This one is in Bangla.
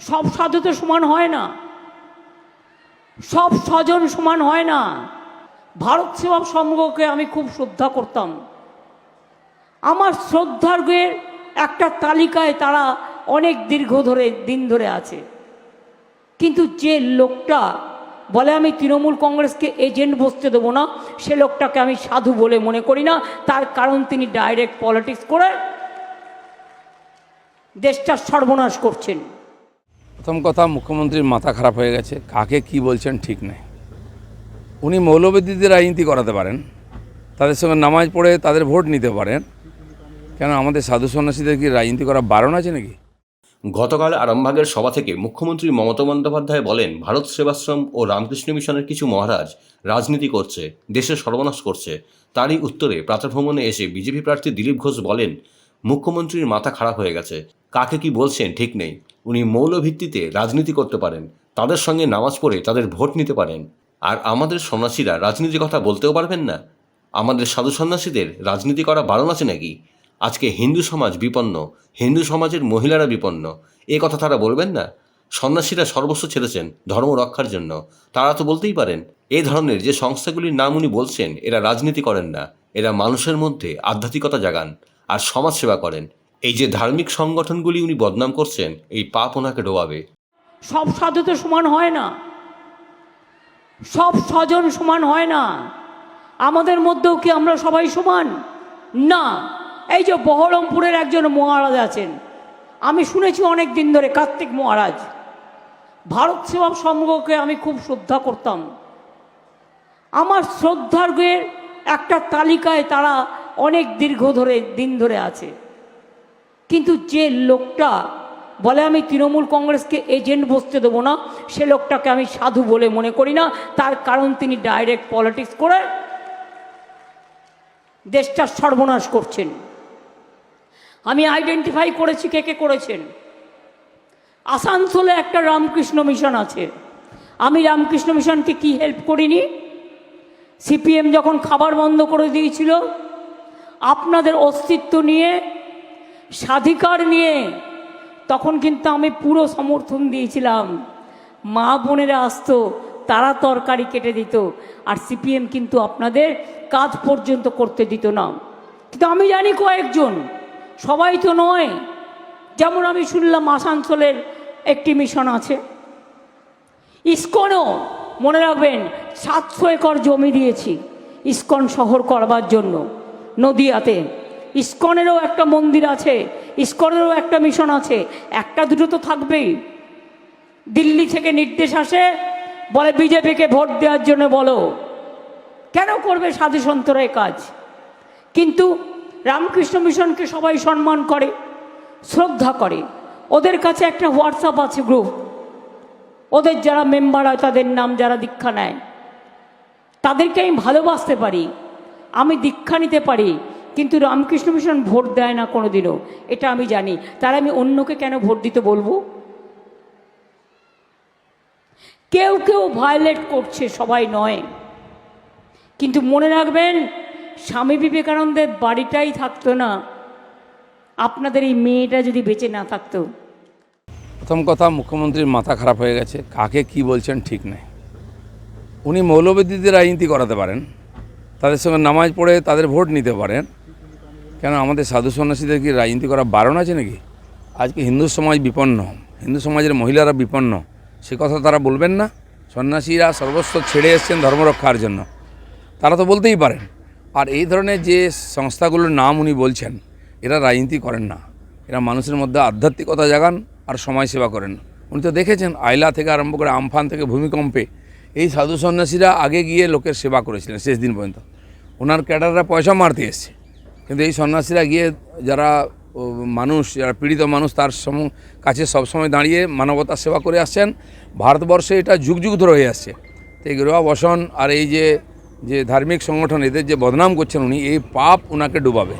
সব সাধু তো সমান হয় না। সব স্বজন সমান হয় না। ভারত সেবা সংঘকে আমি খুব শ্রদ্ধা করতাম। আমার শ্রদ্ধার্ঘের একটা তালিকায় তারা অনেক দীর্ঘ ধরে, দিন ধরে আছে। কিন্তু যে লোকটা বলে আমি তৃণমূল কংগ্রেসকে এজেন্ট বসতে দেবো না, সে লোকটাকে আমি সাধু বলে মনে করি না। তার কারণ তিনি ডাইরেক্ট পলিটিক্স করে দেশটার সর্বনাশ করছেন। প্রথম কথা, মুখ্যমন্ত্রীর মাথা খারাপ হয়ে গেছে। কাকে কি বলছেন ঠিক নেই। উনি মৌলবাদীদের রাজনীতি করাতে পারেন, তাদের সঙ্গে নামাজ পড়ে তাদের ভোট নিতে পারেন। কেন, আমাদের সাধু সন্ন্যাসীদের কি রাজনীতি করা বারণ আছে নাকি? গতকাল আরামবাগের সভা থেকে মুখ্যমন্ত্রী মমতা বন্দ্যোপাধ্যায় বলেন, ভারত সেবাশ্রম ও রামকৃষ্ণ মিশনের কিছু মহারাজ রাজনীতি করছে দেশের সর্বনাশ করছে। তারই উত্তরে প্রাতভ্রমণে এসে বিজেপি প্রার্থী দিলীপ ঘোষ বলেন, মুখ্যমন্ত্রীর মাথা খারাপ হয়ে গেছে। কাকে কি বলছেন ঠিক নেই। উনি মৌলভিত্তিতে রাজনীতি করতে পারেন, তাদের সঙ্গে নামাজ পড়ে তাদের ভোট নিতে পারেন। আর আমাদের সন্ন্যাসীরা রাজনীতির কথা বলতেও পারবেন না। আমাদের সাধু সন্ন্যাসীদের রাজনীতি করা বারণ আছে নাকি? আজকে হিন্দু সমাজ বিপন্ন, হিন্দু সমাজের মহিলারা বিপন্ন, এ কথা তারা বলবেন না? সন্ন্যাসীরা সর্বস্ব ছেড়েছেন ধর্ম রক্ষার জন্য। তারা তো বলতেই পারেন এই ধরনের যে সংস্থাগুলির নাম উনি বলছেন, এরা রাজনীতি করেন না। এরা মানুষের মধ্যে আধ্যাত্মিকতা জাগান আর সমাজ সেবা করেন। এই যে ধার্মিক সংগঠনগুলি উনি বদনাম করছেন, এই পাপ ওনাকে ডোবাবে সব সাধু তো সমান হয় না। সব স্বজন সমান হয় না। আমাদের মধ্যেও কি আমরা সবাই সমান? না। এই যে বহরমপুরের একজন মহারাজ আছেন, আমি শুনেছি অনেক দিন ধরে, কার্তিক মহারাজ। ভারত সেবা সংঘকে আমি খুব শ্রদ্ধা করতাম। আমার শ্রদ্ধার্ঘের একটা তালিকায় তারা অনেক দীর্ঘ ধরে, দিন ধরে আছে। কিন্তু যে লোকটা বলে আমি তৃণমূল কংগ্রেসকে এজেন্ট বসতে দেবো না, সে লোকটাকে আমি সাধু বলে মনে করি না। তার কারণ তিনি ডাইরেক্ট পলিটিক্স করে দেশটার সর্বনাশ করছেন। আমি আইডেন্টিফাই করেছি কে কে করেছেন। আসানসোলে একটা রামকৃষ্ণ মিশন আছে। আমি রামকৃষ্ণ মিশনকে কি হেল্প করিনি? সিপিএম যখন খাবার বন্ধ করে দিয়েছিল, আপনাদের অস্তিত্ব নিয়ে স্বাধিকার নিয়ে তখন কিন্তু আমি পুরো সমর্থন দিয়েছিলাম। মা বোনেরা আসতো, তারা তরকারি কেটে দিত, আর সিপিএম কিন্তু আপনাদের কাজ পর্যন্ত করতে দিত না। কিন্তু আমি জানি কয়েকজন, সবাই তো নয়। যেমন আমি শুনলাম আসানসোলের একটি মিশন আছে। ইস্কনও, মনে রাখবেন, সাতশো একর জমি দিয়েছি, ইস্কন শহর করবার জন্য, নদিয়াতে। ইস্কনেরও একটা মন্দির আছে, ইস্কনেরও একটা মিশন আছে, একটা দুটো তো থাকবেই। দিল্লি থেকে নির্দেশ আসে, বলে বিজেপিকে ভোট দেওয়ার জন্য বলো। কেন করবে সাধু সন্তরা কাজ? কিন্তু রামকৃষ্ণ মিশনকে সবাই সম্মান করে, শ্রদ্ধা করে। ওদের কাছে একটা হোয়াটসঅ্যাপ আছে গ্রুপ। ওদের যারা মেম্বার হয়, তাদের নাম যারা দীক্ষা নেয়, তাদেরকে আমি ভালোবাসতে পারি, আমি দীক্ষা নিতে পারি কিন্তু রামকৃষ্ণ মিশন ভোট দেয় না কোনো দিনও এটা আমি জানি। তার আমি অন্যকে কেন ভোট দিতে বলব? কেউ কেউ ভায়োলেট করছে, সবাই নয়। কিন্তু মনে রাখবেন, স্বামী বিবেকানন্দের বাড়িটাই থাকতো না। আপনাদের এই মেয়েটা যদি বেঁচে না থাকতো। প্রথম কথা, মুখ্যমন্ত্রীর মাথা খারাপ হয়ে গেছে। কাকে কি বলছেন ঠিক নেই। উনি মৌলবাদীদের রাজনীতি করাতে পারেন, তাদের সঙ্গে নামাজ পড়ে তাদের ভোট নিতে পারেন কেন আমাদের সাধু সন্ন্যাসীদের কি রাজনীতি করা বারণ আছে নাকি? আজকে হিন্দু সমাজ বিপন্ন। হিন্দু সমাজের মহিলারা বিপন্ন। সে কথা তারা বলবেন না। সন্ন্যাসীরা সর্বস্ব ছেড়ে এসছেন ধর্ম রক্ষার জন্য। তারা তো বলতেই পারেন। আর এই ধরনের যে সংস্থাগুলোর নাম উনি বলছেন, এরা রাজনীতি করেন না। এরা মানুষের মধ্যে আধ্যাত্মিকতা জাগান আর সমাজ সেবা করেন। উনি তো দেখেছেন আইলা থেকে আরম্ভ করে আমফান থেকে ভূমিকম্পে এই সাধু সন্ন্যাসীরা আগে গিয়ে লোকের সেবা করেছিলেন শেষ দিন পর্যন্ত। ওনার ক্যাডাররা পয়সা মারতে এসছে। কিন্তু এই সন্ন্যাসীরা গিয়ে যারা মানুষ, যারা পীড়িত মানুষ, তার সম, কাছে সবসময় দাঁড়িয়ে মানবতা সেবা করে আসছেন। ভারতবর্ষে এটা যুগ যুগ ধরে হয়ে আসছে। তো এই গেরুয়া বসন আর এই যে যে ধার্মিক সংগঠন, এদের যে বদনাম করছেন উনি, এই পাপ ওনাকে ডুবাবে।